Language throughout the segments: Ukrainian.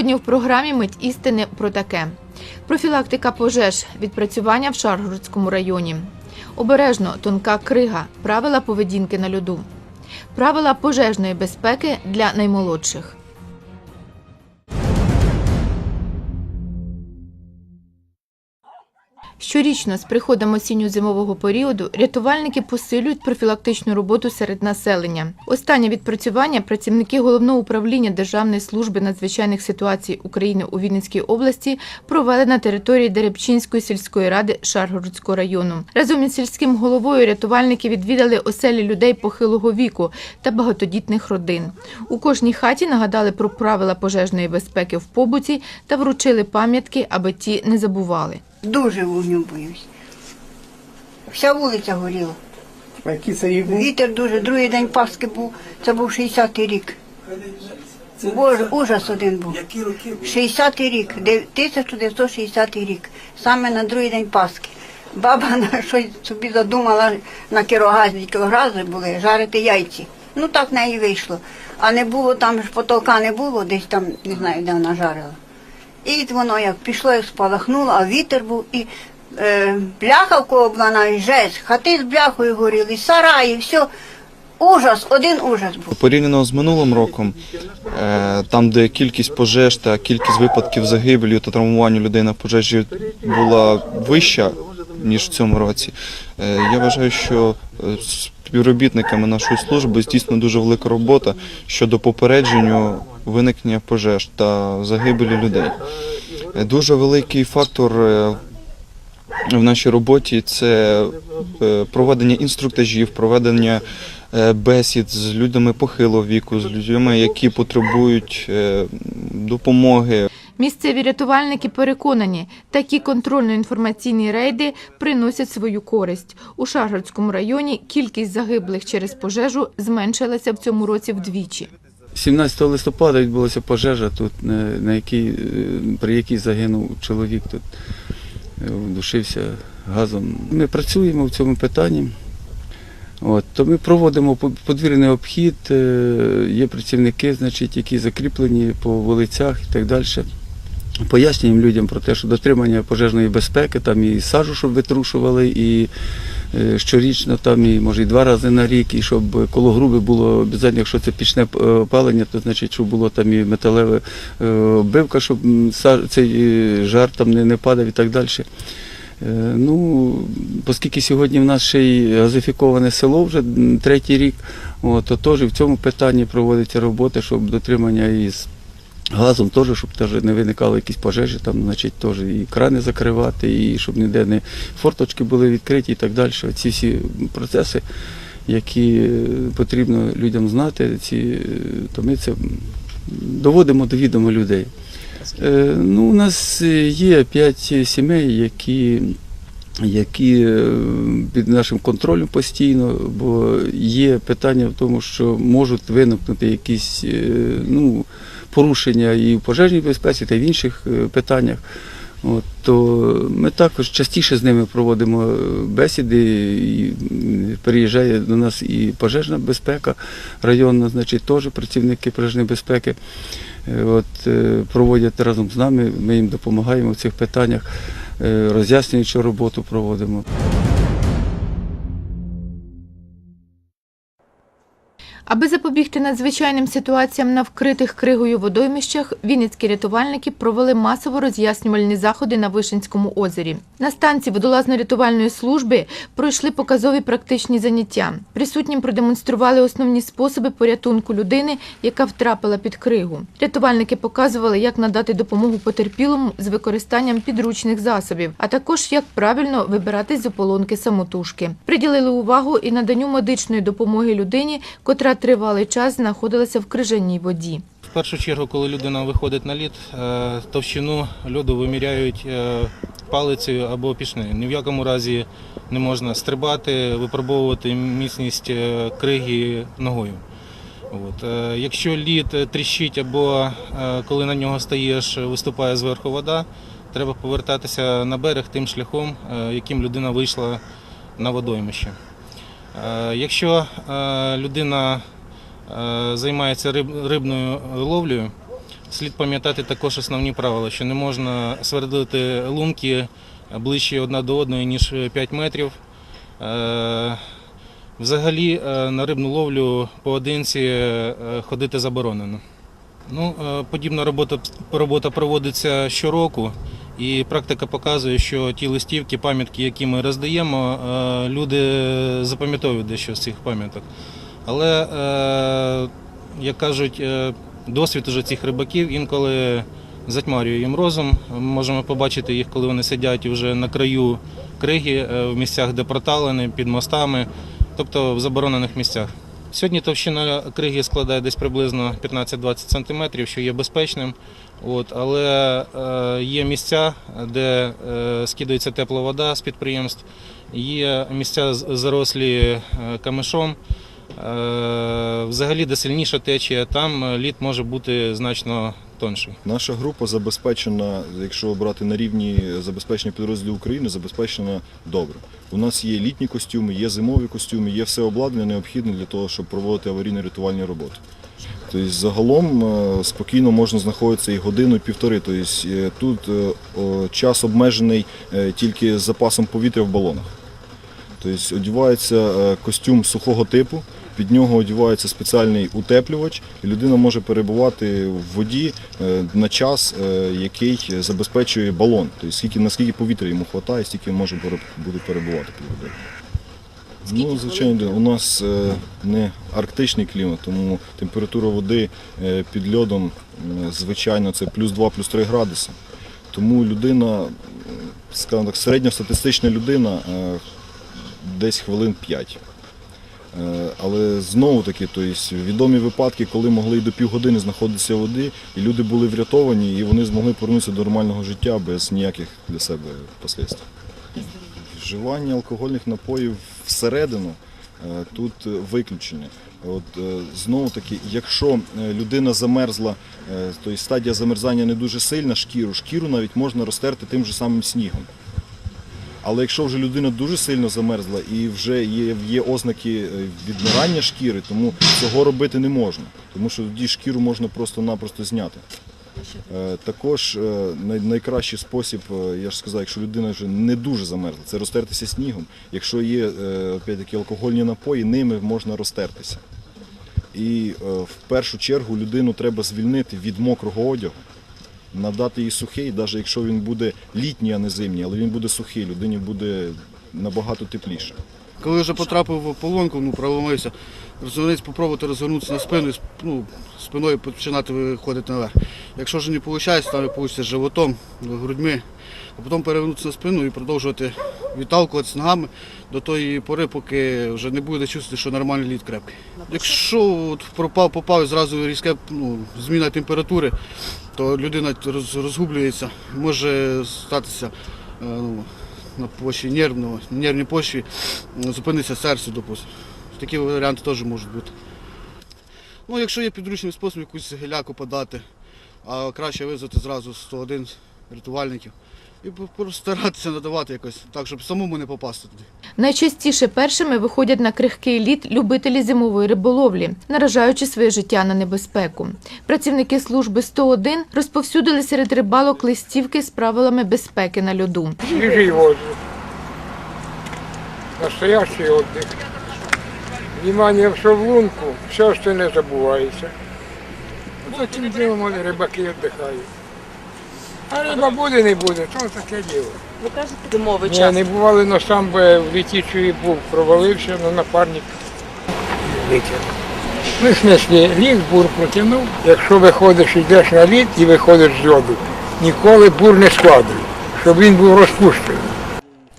Сьогодні в програмі Мить істини про таке: профілактика пожеж, відпрацювання в Шаргородському районі. Обережно тонка крига, правила поведінки на льоду, правила пожежної безпеки для наймолодших. Щорічно з приходом осінньо-зимового періоду рятувальники посилюють профілактичну роботу серед населення. Останнє відпрацювання працівники головного управління Державної служби надзвичайних ситуацій України у Вінницькій області провели на території Деребчинської сільської ради Шаргородського району. Разом із сільським головою рятувальники відвідали оселі людей похилого віку та багатодітних родин. У кожній хаті нагадали про правила пожежної безпеки в побуті та вручили пам'ятки, аби ті не забували. Дуже вогню боюсь. Вся вулиця горіла. А який це рік був? Вітер дуже. Другий день Пасхи був, це був 60-й рік. Боже, ужас один був. Які роки? 60-й рік, де- 1960 рік, саме на другий день Пасхи. Баба на щось собі задумала на кірогазі, кілогрази були, жарити яйці. Ну так в неї вийшло. А не було там ж потолка не було, десь там, не знаю, де вона жарила. І воно як пішло, як спалахнуло, а вітер був і е, бляха в кого була навіть жесть, хати з бляхою горіли, сараї, все. Ужас, один ужас був. Порівняно з минулим роком, е, там, де кількість пожеж та кількість випадків загибелі та травмування людей на пожежі була вища, ніж в цьому році, е, я вважаю, що е, співробітниками нашої служби здійснена дуже велика робота щодо попередження виникнення пожеж та загибелі людей. Дуже великий фактор е, в нашій роботі це е, проведення інструктажів, проведення е, бесід з людьми похилого віку, з людьми, які потребують допомоги. Місцеві рятувальники переконані, такі контрольно-інформаційні рейди приносять свою користь. У Шаргородському районі кількість загиблих через пожежу зменшилася в цьому році вдвічі. 17 листопада відбулася пожежа тут, на, якій, е, при якій загинув чоловік тут, е, душився газом. Ми працюємо в цьому питанні. От, то ми проводимо по- подвірний обхід, е, є працівники, значить, які закріплені по вулицях і так далі. Пояснюємо людям про те, що дотримання пожежної безпеки, там і сажу, щоб витрушували, і е, щорічно, там і може і два рази на рік, і щоб коло груби було обов'язково, якщо це пічне е, опалення, то значить, щоб було там і металеве е, оббивка, щоб цей жар там не, падав і так далі. Ну, оскільки сьогодні в нас ще й газифіковане село вже третій рік, то теж в цьому питанні проводиться робота, щоб дотримання із газом теж, щоб теж не виникало якісь пожежі, там, значить, теж і крани закривати, і щоб ніде не форточки були відкриті і так далі. Ці всі процеси, які е, потрібно людям знати, ці, е, то ми це доводимо до відома людей. Е, Ну, у нас є п'ять сімей, які, які е, під нашим контролем постійно, бо є питання в тому, що можуть виникнути якісь е, ну, порушення і в пожежній безпеці, та й в інших е, питаннях. От, то ми також частіше з ними проводимо е, бесіди, і переїжджає до нас і пожежна безпека районна, значить, теж працівники пожежної безпеки. Е, От, проводять разом з нами, ми їм допомагаємо в цих питаннях, роз'яснюючу роботу проводимо. Аби запобігти надзвичайним ситуаціям на вкритих кригою водоймищах, вінницькі рятувальники провели масово роз'яснювальні заходи на Вишинському озері. На станції водолазно-рятувальної служби пройшли показові практичні заняття. Присутнім продемонстрували основні способи порятунку людини, яка втрапила під кригу. Рятувальники показували, як надати допомогу потерпілому з використанням підручних засобів, а також як правильно вибиратись з ополонки самотужки. Приділили увагу і наданню медичної допомоги людині, котра тривалий час знаходилася в крижаній воді. В першу чергу, коли людина виходить на лід, е, товщину льоду виміряють е, палицею або пішнею. Ні в якому разі не можна стрибати, випробовувати міцність е, криги ногою. От. Якщо лід тріщить або коли на нього стаєш, виступає зверху вода, треба повертатися на берег тим шляхом, яким людина вийшла на водоймище. Е, Якщо е, людина е, займається рибною ловлею, слід пам'ятати також основні правила, що не можна свердлити лунки ближче одна до одної, ніж 5 метрів. Взагалі на рибну ловлю поодинці ходити заборонено. Ну, подібна робота, робота проводиться щороку, і практика показує, що ті листівки, пам'ятки, які ми роздаємо, е, люди запам'ятовують дещо з цих пам'яток. Але, е, як кажуть, е, досвід уже цих рибаків інколи затьмарює їм розум. Ми можемо побачити їх, коли вони сидять вже на краю криги, в місцях, де проталини, під мостами, тобто в заборонених місцях. Сьогодні товщина криги складає десь приблизно 15-20 см, що є безпечним. От, але е, є місця, де е, скидається тепла вода з підприємств, є місця зарослі е, камишом. Е, взагалі, де сильніша течія, там лід може бути значно тонший. Наша група забезпечена, якщо брати на рівні забезпечення підрозділів України, забезпечена добре. У нас є літні костюми, є зимові костюми, є все обладнання необхідне для того, щоб проводити аварійно-рятувальні роботи. Тобто загалом е, спокійно можна знаходитися і годину, і півтори. Тобто е, тут е, час обмежений тільки запасом повітря в балонах. Тобто одягається костюм сухого типу, під нього одягається спеціальний утеплювач, і людина може перебувати в воді е, на час, е, який забезпечує балон. Тобто скільки, наскільки повітря йому вистачає, стільки може буде перебувати під водою. Ну, звичайно, у нас е, не арктичний клімат, тому температура води під льодом, звичайно, це плюс 2, плюс 3 градуси. Тому людина, скажімо так, середньостатистична людина десь хвилин 5. Е, Але знову таки, тобто, відомі випадки, коли могли й до півгодини знаходитися в воді, і люди були врятовані, і вони змогли повернутися до нормального життя без ніяких для себе послідствий. Вживання алкогольних напоїв всередину е, тут виключення. От е, знову таки, якщо людина замерзла, тобто стадія замерзання не дуже сильна, шкіру, шкіру навіть можна розтерти тим же самим снігом. Але якщо вже людина дуже сильно замерзла і вже є, є ознаки е, відмирання шкіри, тому цього робити не можна, тому що тоді шкіру можна просто-напросто зняти. Е, Також е, найкращий спосіб, я ж сказав, якщо людина вже не дуже замерзла, це розтертися снігом. Якщо є опять-таки алкогольні напої, ними можна розтертися. І в першу чергу людину треба звільнити від мокрого одягу, надати їй сухий, навіть якщо він буде літній, а не зимній, але він буде сухий, людині буде набагато тепліше. Коли вже потрапив в полонку, ну, проломився, розвернутися, спробувати розвернутися на спину, і, ну, спиною починати виходити наверх. Якщо ж не виходить, там вийде животом, грудьми, а потім перевернутися на спину і продовжувати відталкуватися ногами до тої пори, поки вже не буде чувствувати, що нормальний лід крепкий. Якщо от пропав, попав зразу різке ну, зміна температури, то людина розгублюється, може статися е, ну, на площі нервного, нервній площі, зупиниться серце, допустимо. Такі варіанти теж можуть бути. Ну, якщо є підручний спосіб якусь геляку подати, а краще визвати зразу 101 рятувальників і постаратися надавати якось так, щоб самому не попасти туди. Найчастіше першими виходять на крихкий лід любителі зимової риболовлі, наражаючи своє життя на небезпеку. Працівники служби 101 розповсюдили серед рибалок листівки з правилами безпеки на льоду. свежий воздух, настоящий отдых. Внимание все в лунку, все остальное забывается. Вот этим делом вони рибаки віддихають. А риба буде, не буде, то таке діло. Ви кажете, зимовий Ні, час. не бували, але сам би в літічої був, провалився, але напарник витяг. Ми снесли лід, бур протягнув. Якщо виходиш, йдеш на лід і виходиш з льоду, ніколи бур не складуй, щоб він був розпущений.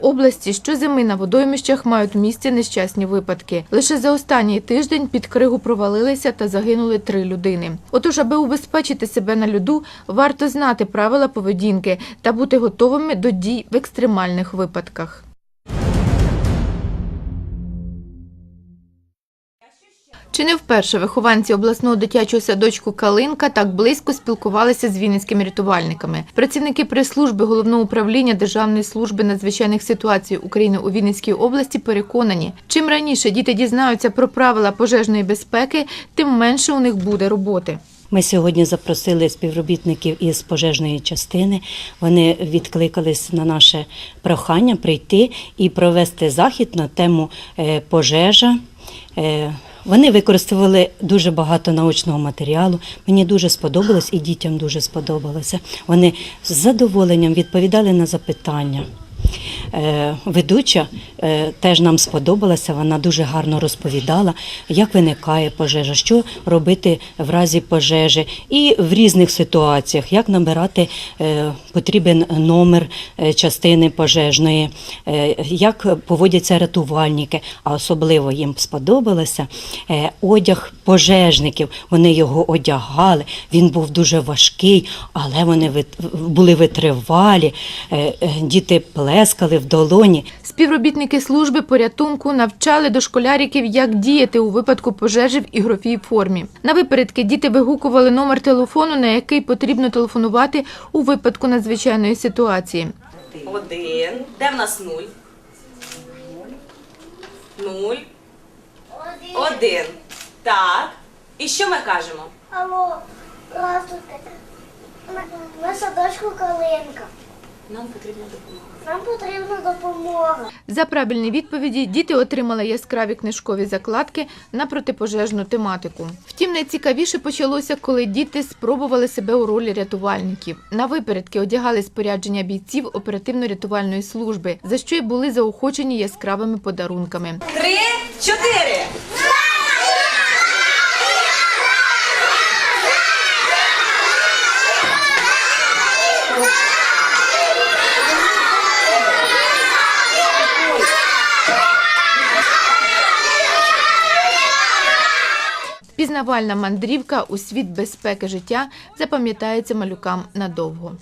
Області щозими на водоймищах мають місце нещасні випадки. Лише за останній тиждень під кригу провалилися та загинули три людини. Отож, аби убезпечити себе на льоду, варто знати правила поведінки та бути готовими до дій в екстремальних випадках. Чи не вперше вихованці обласного дитячого садочку Калинка так близько спілкувалися з вінницькими рятувальниками. Працівники прес-служби головного управління Державної служби надзвичайних ситуацій України у Вінницькій області переконані, чим раніше діти дізнаються про правила пожежної безпеки, тим менше у них буде роботи. Ми сьогодні запросили співробітників із пожежної частини. Вони відкликались на наше прохання прийти і провести захід на тему е, пожежа. Вони використовували дуже багато научного матеріалу. Мені дуже сподобалось і дітям дуже сподобалося. Вони з задоволенням відповідали на запитання. Е, Ведуча е, теж нам сподобалася. Вона дуже гарно розповідала, як виникає пожежа, що робити в разі пожежі, і в різних ситуаціях, як набирати е, потрібен номер частини пожежної, як поводяться рятувальники. А особливо їм сподобалося одяг пожежників. Вони його одягали. Він був дуже важкий, але вони були витривалі. Діти плескали в долоні. Співробітники служби порятунку навчали дошколяриків, як діяти у випадку пожежі в ігровій формі. На випередки діти вигукували номер телефону, на який потрібно телефонувати у випадку надзвичайної ситуації. Один. Де в нас нуль? Нуль. Один. Так. І що ми кажемо? Алло, здравствуйте. На, садочку Калинка. Нам потрібна допомога. Нам потрібна допомога. За правильні відповіді діти отримали яскраві книжкові закладки на протипожежну тематику. Втім, найцікавіше почалося, коли діти спробували себе у ролі рятувальників. На випередки одягали спорядження бійців оперативно-рятувальної служби, за що й були заохочені яскравими подарунками. Три, чотири. Пізнавальна мандрівка у світ безпеки життя запам'ятається малюкам надовго.